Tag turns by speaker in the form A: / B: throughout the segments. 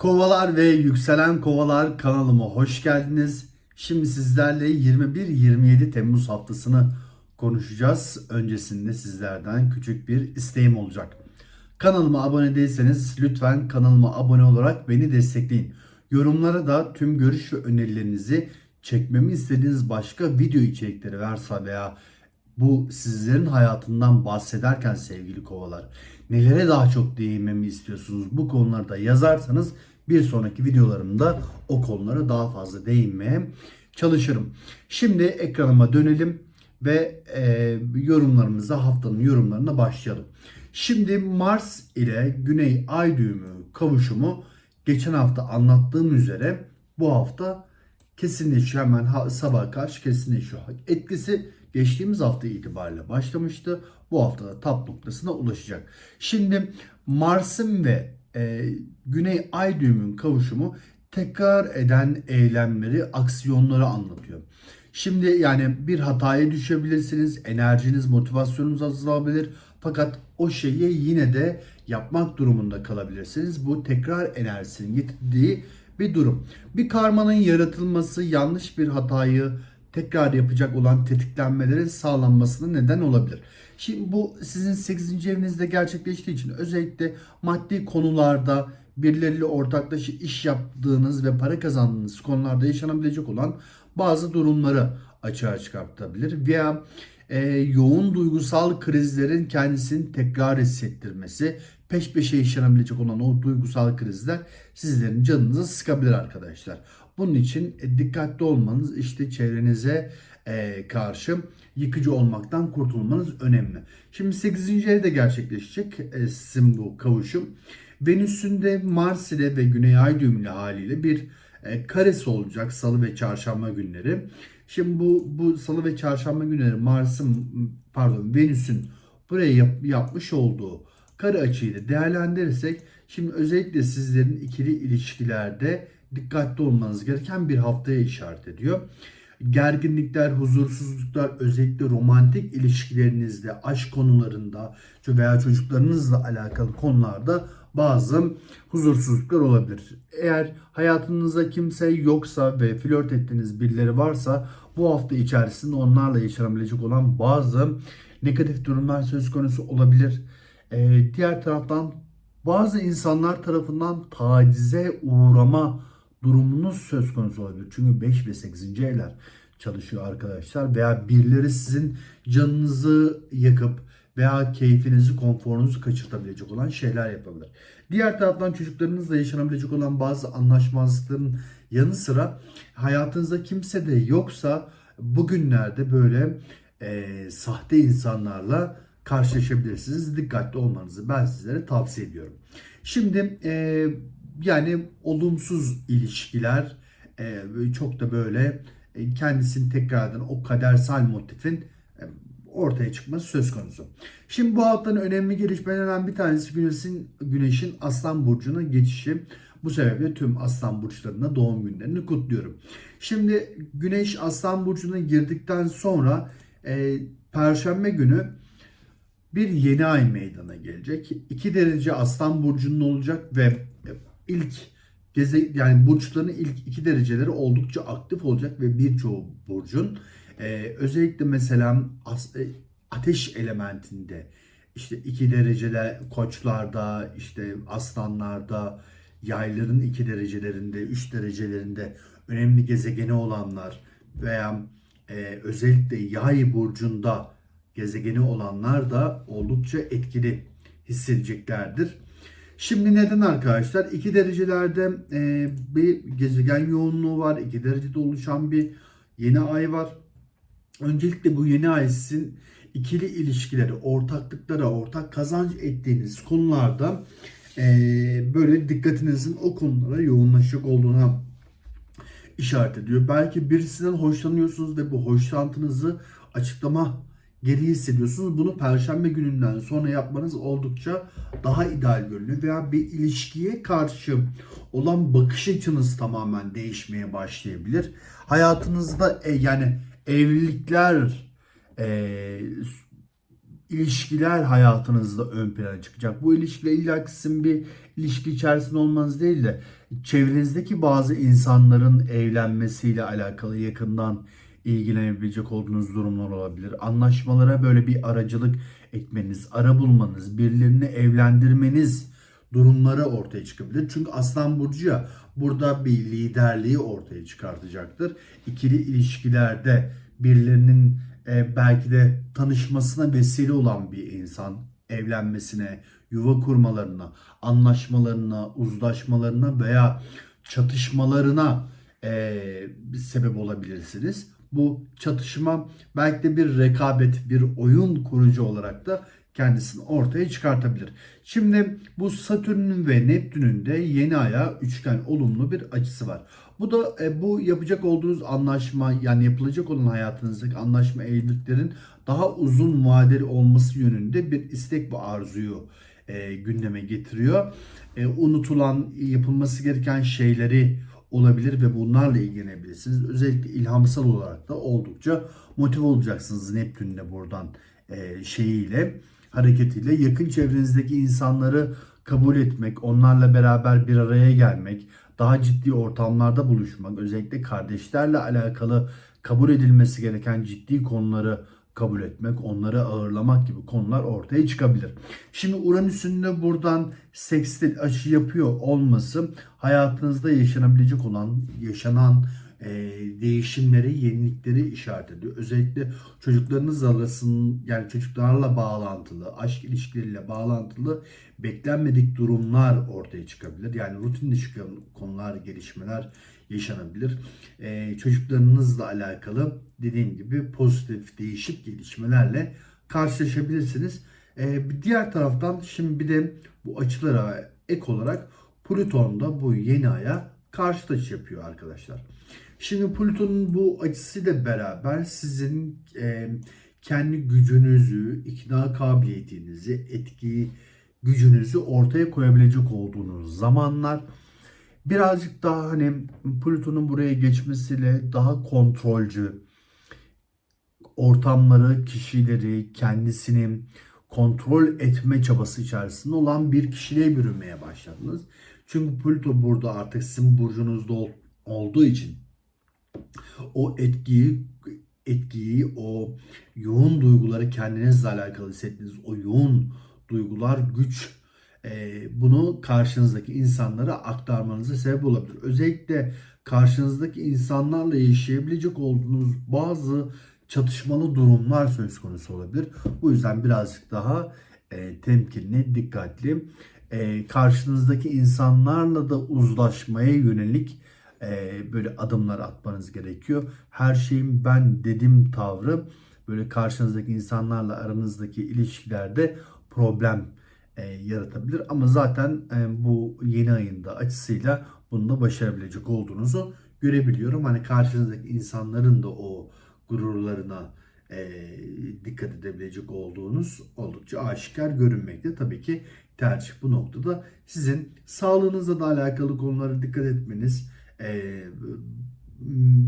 A: Kovalar ve yükselen kovalar kanalıma hoş geldiniz. Şimdi sizlerle 21-27 Temmuz haftasını konuşacağız. Öncesinde sizlerden küçük bir isteğim olacak. Kanalıma abone değilseniz lütfen kanalıma abone olarak beni destekleyin. Yorumlara da tüm görüş ve önerilerinizi çekmemi istediğiniz başka video içerikleri varsa veya bu sizlerin hayatından bahsederken sevgili kovalar nelere daha çok değinmemi istiyorsunuz bu konularda yazarsanız bir sonraki videolarımda o konulara daha fazla değinmeye çalışırım. Şimdi ekranıma dönelim ve e, yorumlarımıza haftanın yorumlarına başlayalım. Şimdi Mars ile Güney Ay düğümü kavuşumu geçen hafta anlattığım üzere bu hafta kesinleşiyor. Hemen sabaha karşı kesinleşiyor. Etkisi geçtiğimiz hafta itibariyle başlamıştı. Bu hafta da tap noktasına ulaşacak. Şimdi Mars'ın ve e, Güney Ay düğümün kavuşumu tekrar eden eylemleri, aksiyonları anlatıyor. Şimdi yani bir hataya düşebilirsiniz, enerjiniz, motivasyonunuz azalabilir. Fakat o şeyi yine de yapmak durumunda kalabilirsiniz. Bu tekrar enerjisinin getirdiği bir durum. Bir karmanın yaratılması, yanlış bir hatayı tekrar yapacak olan tetiklenmelerin sağlanmasına neden olabilir. Şimdi bu sizin 8. evinizde gerçekleştiği için özellikle maddi konularda birileriyle ortaklaşa iş yaptığınız ve para kazandığınız konularda yaşanabilecek olan bazı durumları açığa çıkartabilir veya e, yoğun duygusal krizlerin kendisini tekrar hissettirmesi, peş peşe yaşanabilecek olan o duygusal krizler sizlerin canınızı sıkabilir arkadaşlar. Bunun için e, dikkatli olmanız, işte çevrenize e, karşı yıkıcı olmaktan kurtulmanız önemli. Şimdi 8. evde gerçekleşecek e, sizin bu kavuşum. Venüs'ün de Mars ile ve Güney Ay düğümlü haliyle bir e, karesi olacak salı ve çarşamba günleri. Şimdi bu bu salı ve çarşamba günleri Mars'ın pardon Venüs'ün buraya yap- yapmış olduğu kare açıyı da değerlendirirsek şimdi özellikle sizlerin ikili ilişkilerde dikkatli olmanız gereken bir haftaya işaret ediyor. Gerginlikler, huzursuzluklar özellikle romantik ilişkilerinizde, aşk konularında veya çocuklarınızla alakalı konularda bazı huzursuzluklar olabilir. Eğer hayatınızda kimse yoksa ve flört ettiğiniz birileri varsa bu hafta içerisinde onlarla yaşanabilecek olan bazı negatif durumlar söz konusu olabilir. Ee, diğer taraftan bazı insanlar tarafından tacize uğrama durumunuz söz konusu olabilir. Çünkü 5 ve 8. evler çalışıyor arkadaşlar veya birileri sizin canınızı yakıp veya keyfinizi, konforunuzu kaçırtabilecek olan şeyler yapabilir. Diğer taraftan çocuklarınızla yaşanabilecek olan bazı anlaşmazlıkların yanı sıra hayatınızda kimse de yoksa bugünlerde böyle e, sahte insanlarla karşılaşabilirsiniz. Dikkatli olmanızı ben sizlere tavsiye ediyorum. Şimdi e, yani olumsuz ilişkiler e, çok da böyle e, kendisini tekrardan o kadersel motifin e, ortaya çıkması söz konusu. Şimdi bu haftanın önemli gelişmelerinden bir tanesi Güneş'in Güneş'in Aslan burcuna geçişi. Bu sebeple tüm Aslan burçlarına doğum günlerini kutluyorum. Şimdi Güneş Aslan burcuna girdikten sonra e, Perşembe günü bir yeni ay meydana gelecek. 2 derece Aslan burcunun olacak ve ilk geze yani burçların ilk iki dereceleri oldukça aktif olacak ve birçoğu burcun e, özellikle mesela as- e, ateş elementinde işte iki dereceler koçlarda işte aslanlarda yayların iki derecelerinde üç derecelerinde önemli gezegeni olanlar veya e, özellikle yay burcunda gezegeni olanlar da oldukça etkili hissedeceklerdir. Şimdi neden arkadaşlar? 2 derecelerde e, bir gezegen yoğunluğu var. 2 derecede oluşan bir yeni ay var. Öncelikle bu yeni ay sizin ikili ilişkileri, ortaklıklara, ortak kazanç ettiğiniz konularda e, böyle dikkatinizin o konulara yoğunlaşacak olduğuna işaret ediyor. Belki birisinden hoşlanıyorsunuz ve bu hoşlantınızı açıklama geri hissediyorsunuz. Bunu perşembe gününden sonra yapmanız oldukça daha ideal görünüyor. Veya bir ilişkiye karşı olan bakış açınız tamamen değişmeye başlayabilir. Hayatınızda e, yani evlilikler e, ilişkiler hayatınızda ön plana çıkacak. Bu ilişkiyle illa sizin bir ilişki içerisinde olmanız değil de çevrenizdeki bazı insanların evlenmesiyle alakalı yakından ilgilenebilecek olduğunuz durumlar olabilir. Anlaşmalara böyle bir aracılık etmeniz, ara bulmanız, birilerini evlendirmeniz durumları ortaya çıkabilir. Çünkü Aslan Burcu ya burada bir liderliği ortaya çıkartacaktır. İkili ilişkilerde birilerinin e, belki de tanışmasına vesile olan bir insan evlenmesine, yuva kurmalarına, anlaşmalarına, uzlaşmalarına veya çatışmalarına e, sebep olabilirsiniz. Bu çatışma belki de bir rekabet, bir oyun kurucu olarak da kendisini ortaya çıkartabilir. Şimdi bu Satürn'ün ve Neptün'ün de yeni aya üçgen olumlu bir açısı var. Bu da e, bu yapacak olduğunuz anlaşma yani yapılacak olan hayatınızdaki anlaşma evliliklerin daha uzun vadeli olması yönünde bir istek ve arzuyu e, gündeme getiriyor. E, unutulan yapılması gereken şeyleri olabilir ve bunlarla ilgilenebilirsiniz. Özellikle ilhamsal olarak da oldukça motive olacaksınız Neptün'le buradan e, şeyiyle hareketiyle yakın çevrenizdeki insanları kabul etmek, onlarla beraber bir araya gelmek, daha ciddi ortamlarda buluşmak, özellikle kardeşlerle alakalı kabul edilmesi gereken ciddi konuları kabul etmek, onları ağırlamak gibi konular ortaya çıkabilir. Şimdi Uranüs'ün de buradan sekstil açı yapıyor olması hayatınızda yaşanabilecek olan, yaşanan e, değişimleri, yenilikleri işaret ediyor. Özellikle çocuklarınız arasında yani çocuklarla bağlantılı, aşk ilişkileriyle bağlantılı beklenmedik durumlar ortaya çıkabilir. Yani rutin dışı konular, gelişmeler yaşanabilir. E, çocuklarınızla alakalı dediğim gibi pozitif, değişik gelişmelerle karşılaşabilirsiniz. E, bir diğer taraftan şimdi bir de bu açılara ek olarak Plüton da bu yeni aya karşı açı yapıyor arkadaşlar. Şimdi Plüton'un bu açısıyla beraber sizin e, kendi gücünüzü, ikna kabiliyetinizi, etki gücünüzü ortaya koyabilecek olduğunuz zamanlar birazcık daha hani Plüton'un buraya geçmesiyle daha kontrolcü ortamları, kişileri, kendisini kontrol etme çabası içerisinde olan bir kişiliğe bürünmeye başladınız. Çünkü Plüto burada artık sizin burcunuzda olduğu için o etkiyi etkiyi, o yoğun duyguları kendinizle alakalı hissettiğiniz o yoğun duygular, güç bunu karşınızdaki insanlara aktarmanıza sebep olabilir. Özellikle karşınızdaki insanlarla yaşayabilecek olduğunuz bazı çatışmalı durumlar söz konusu olabilir. Bu yüzden birazcık daha e, temkinli, dikkatli, e, karşınızdaki insanlarla da uzlaşmaya yönelik e, böyle adımlar atmanız gerekiyor. Her şeyin ben dedim tavrı böyle karşınızdaki insanlarla aranızdaki ilişkilerde problem e, yaratabilir. Ama zaten e, bu yeni ayında açısıyla bunu da başarabilecek olduğunuzu görebiliyorum. Hani karşınızdaki insanların da o gururlarına e, dikkat edebilecek olduğunuz oldukça aşikar görünmekte. Tabii ki tercih bu noktada sizin sağlığınızla da alakalı konulara dikkat etmeniz e,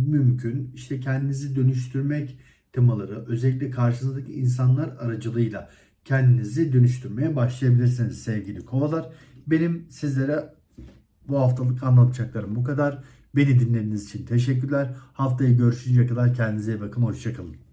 A: mümkün. İşte kendinizi dönüştürmek temaları özellikle karşınızdaki insanlar aracılığıyla kendinizi dönüştürmeye başlayabilirsiniz sevgili kovalar. Benim sizlere bu haftalık anlatacaklarım bu kadar. Beni dinlediğiniz için teşekkürler. Haftaya görüşünceye kadar kendinize iyi bakın. Hoşçakalın.